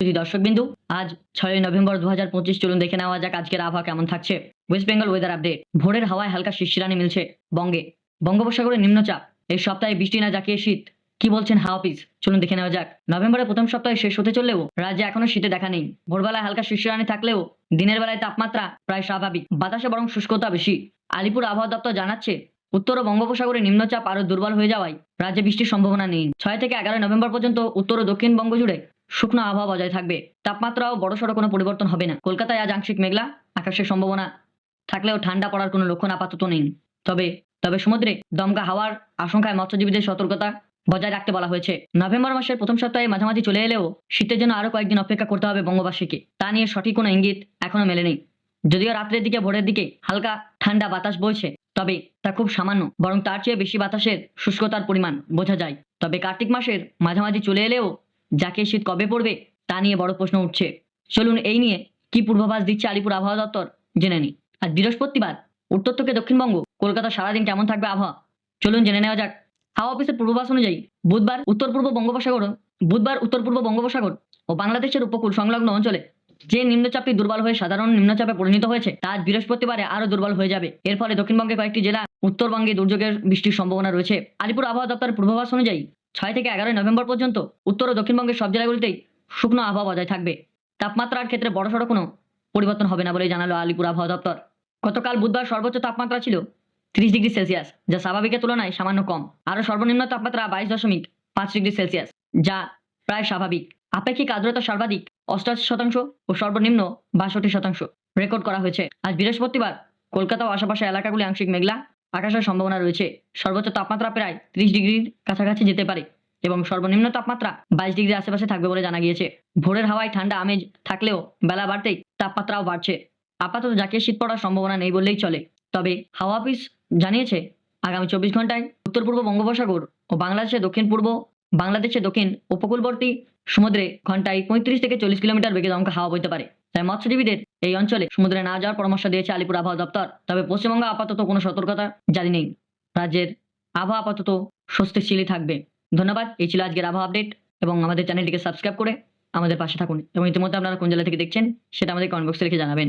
যদি দর্শকবিন্দু, আজ ছয়ই নভেম্বর দু হাজার পঁচিশ, চলুন দেখে নেওয়া যাক আজকের আবহাওয়া কেমন থাকছে। ওয়েস্ট বেঙ্গল ওয়েদার আপডেট ভোরের হাওয়ায় হালকা শিশিরানি মিলছে বঙ্গে। বঙ্গোপসাগরে নিম্নচাপ, এই সপ্তাহে বৃষ্টি না জাকিয়ে শীত। কি বলছেন হাওয়া অফিস? চলুন দেখে নেওয়া যাক। নভেম্বরের প্রথম সপ্তাহে শেষ হতে চললেও রাজ্যে এখনও শীতে দেখা নেই। ভোরবেলায় হালকা শিশিরানি থাকলেও দিনের বেলায় তাপমাত্রা প্রায় স্বাভাবিক। বাতাসে বরং শুষ্কতা বেশি। আলিপুর আবহাওয়া দপ্তর জানাচ্ছে, উত্তর ও বঙ্গোপসাগরে নিম্নচাপ আরও দুর্বল হয়ে যাওয়ায় রাজ্যে বৃষ্টির সম্ভাবনা নেই। ছয় থেকে এগারোই নভেম্বর পর্যন্ত উত্তর ও দক্ষিণ বঙ্গ জুড়ে শুকনো আবহাওয়া বজায় থাকবে। তাপমাত্রাও বড়সড় কোনো পরিবর্তন হবে না। কলকাতায় আজ আংশিক মেঘলা, আকাশের সম্ভাবনা থাকলেও ঠান্ডা পড়ার কোনো লক্ষণ আপাতত নেই। তবে তবে সমুদ্রে দমকা হাওয়ার আশঙ্কায় মৎস্যজীবীদের সতর্কতা বজায় রাখতে বলা হয়েছে। নভেম্বর মাসের প্রথম সপ্তাহে মাঝামাঝি চলে এলেও শীতের জন্য আরও কয়েকদিন অপেক্ষা করতে হবে বঙ্গবাসীকে। তা নিয়ে সঠিক কোনো ইঙ্গিত এখনও মেলেনি যদিও রাত্রের দিকে ভোরের দিকে হালকা ঠান্ডা বাতাস বইছে, তবে তা খুব সামান্য, বরং তার চেয়ে বেশি বাতাসের শুষ্কতার পরিমাণ বোঝা যায়। তবে কার্তিক মাসের মাঝামাঝি চলে এলেও যাকে শীত কবে পড়বে তা নিয়ে বড় প্রশ্ন উঠছে। চলুন এই নিয়ে কি পূর্বাভাস দিচ্ছে আলিপুর আবহাওয়া দপ্তর জেনে নিই। আর বৃহস্পতিবার, উত্তর থেকে দক্ষিণবঙ্গ, কলকাতা সারাদিন কেমন থাকবে আবহাওয়া? চলুন জেনে নেওয়া যাক। হাওয়া অফিসের পূর্বাভাস অনুযায়ী বুধবার উত্তর পূর্ব বঙ্গোপসাগর, বুধবার উত্তর পূর্ব বঙ্গোপসাগর ও বাংলাদেশের উপকূল সংলগ্ন অঞ্চলে যে নিম্নচাপটি দুর্বল হয়ে সাধারণ নিম্নচাপে পরিণত হয়েছে, তা আজ বৃহস্পতিবারে আরও দুর্বল হয়ে যাবে। এর ফলে দক্ষিণবঙ্গে কয়েকটি জেলা উত্তরবঙ্গে দুর্যোগের বৃষ্টির সম্ভাবনা রয়েছে। আলিপুর আবহাওয়া দপ্তরের পূর্বাভাস অনুযায়ী ছয় থেকে এগারোই নভেম্বর পর্যন্ত উত্তর ও দক্ষিণবঙ্গের সব জেলাগুলিতেই শুকনো আবহাওয়া বজায় থাকবে। তাপমাত্রার ক্ষেত্রে বড়সড় কোনো পরিবর্তন হবে না বলে জানালো আলিপুর আবহাওয়া দপ্তর। গতকাল বুধবার সর্বোচ্চ তাপমাত্রা ছিল তিরিশ ডিগ্রি সেলসিয়াস, যা স্বাভাবিকের তুলনায় সামান্য কম। আরও সর্বনিম্ন তাপমাত্রা বাইশ দশমিক পাঁচ ডিগ্রি সেলসিয়াস, যা প্রায় স্বাভাবিক। আপেক্ষিক আর্দ্রতা সর্বাধিক অষ্টাশি শতাংশ ও সর্বনিম্ন বাষট্টি শতাংশ। রেকর্ড করা হয়েছে। আজ বৃহস্পতিবার কলকাতা ও আশেপাশে এলাকাগুলি আংশিক মেঘলা। আকাশের সম্ভাবনা রয়েছে। সর্বোচ্চ তাপমাত্রা প্রায় ত্রিশ ডিগ্রির কাছাকাছি যেতে পারে এবং সর্বনিম্ন তাপমাত্রা বাইশ ডিগ্রির আশেপাশে থাকবে বলে জানা গিয়েছে। ভোরের হাওয়ায় ঠান্ডা আমেজ থাকলেও বেলা বাড়তেই তাপমাত্রাও বাড়ছে। আপাতত যাকে শীত পড়ার সম্ভাবনা নেই বললেই চলে। তবে হাওয়া অফিস জানিয়েছে, আগামী চব্বিশ ঘন্টায় উত্তর পূর্ব বঙ্গোপসাগর ও বাংলাদেশের দক্ষিণ পূর্ব বাংলাদেশের দক্ষিণ উপকূলবর্তী সমুদ্রে ঘন্টায় পঁয়ত্রিশ থেকে চল্লিশ কিলোমিটার বেগে দমকা হাওয়া বইতে পারে। তাই মৎস্যজীবীদের এই অঞ্চলে সমুদ্রে না যাওয়ার পরামর্শ দিয়েছে আলিপুর আবহাওয়া দপ্তর। তবে পশ্চিমবঙ্গে আপাতত কোনো সতর্কতা জারি নেই। রাজ্যের আবহাওয়া আপাতত স্বস্তিশীলই থাকবে। ধন্যবাদ। এই ছিল আজকের আবহাওয়া আপডেট। এবং আমাদের চ্যানেলটিকে সাবস্ক্রাইব করে আমাদের পাশে থাকুন। এবং ইতিমধ্যে আপনারা কোন জেলা থেকে দেখছেন, সেটা আমাদের কমেন্ট বক্সে লিখে জানাবেন।